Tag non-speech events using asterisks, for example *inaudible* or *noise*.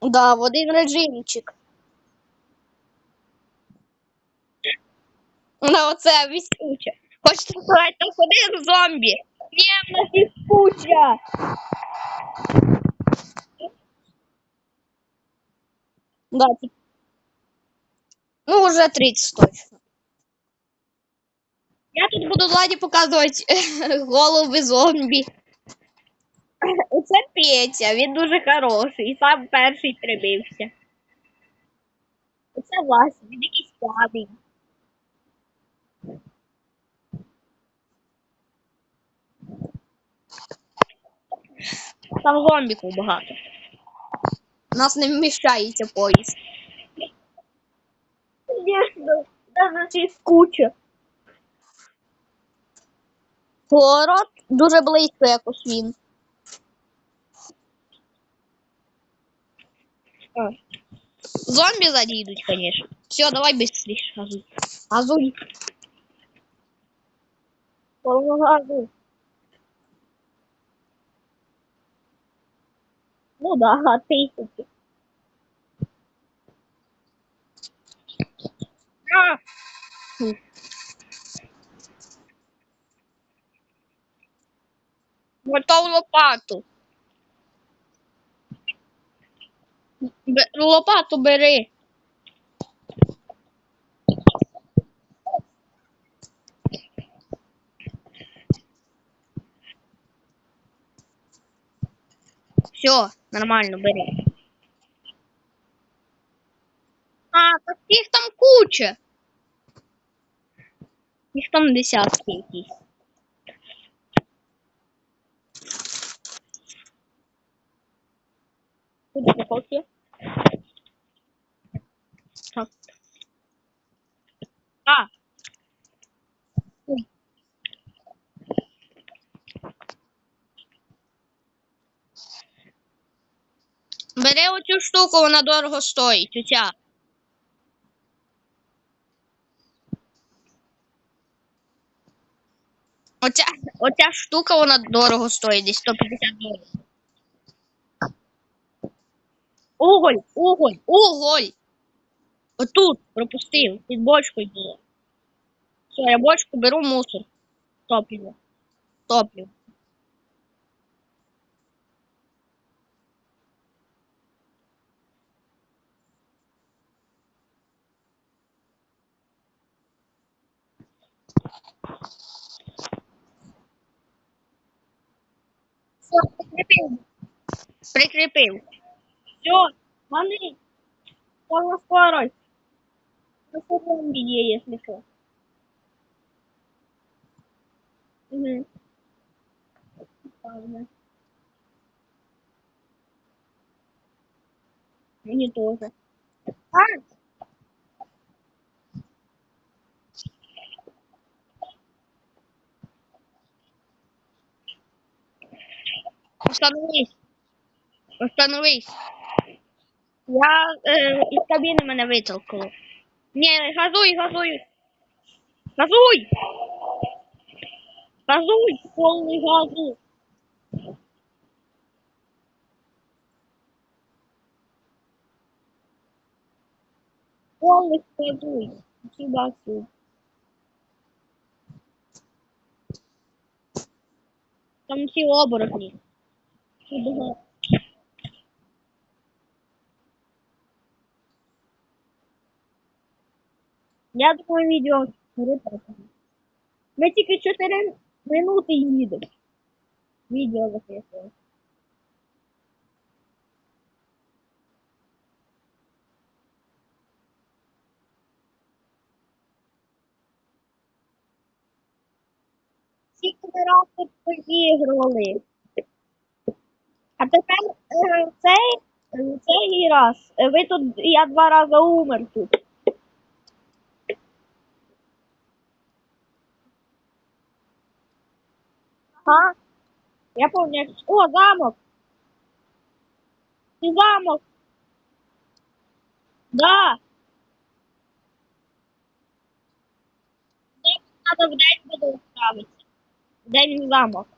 Да, в один режимчик. На оце віскуче. Хочете сказати, там один зомбі. Ні, в нас віскуча. Да, ну, уже 30 точно. Я тут буду Владі показувати *laughs* голови зомбі. *laughs* Оце Петя, він дуже хороший, і сам перший прибився. Оце Вася, він якийсь слабий. Там зомбіків багато. У нас не вміщається поїзд. Звісно, навіть куча. Поворот дуже близько якось він. А. Зомбі ззаді йдуть, звісно. Все, давай быстрее газуй. Газуй. Полно газу. Ну да, тисячі. А! Хм. Готов лопату. Бе- Лопату бери. Все, нормально, бери. А, так там куча. Їх там десятки якісь. Куди? Так. А. Бери оцю штуку, вона дорого стоїть. Оця. Оця, оця штука, вона дорого стоїть, десь 150 доларів. Уголь, уголь, уголь. Отут пропустив, під бочкою було. Все, я бочку беру мусор. Топливо. Топливо. Все, прикріпив. Прикріпив. Все, вони. Полна скорость. На зомби якщо що. Угу. Правда. Мені тоже. А! Остановись. Остановись. Я е, із кабіни мене витолкало. Ні, газуй, газуй. Газуй! Газуй, повний газу. Повний газуй. Сюда, сюда. Там всі оборотні. Сюди. Я думаю, відео перепрошую. Ми тільки 4 минути їдемо. Відео записуємо. Раз тут поігрували. А тепер е, цей, е, цей раз. е, Ви тут, я два рази умер тут. Ага. Я помню. як- О, замок. Ты замок. Да. День надо в день буду ставити. В День замок.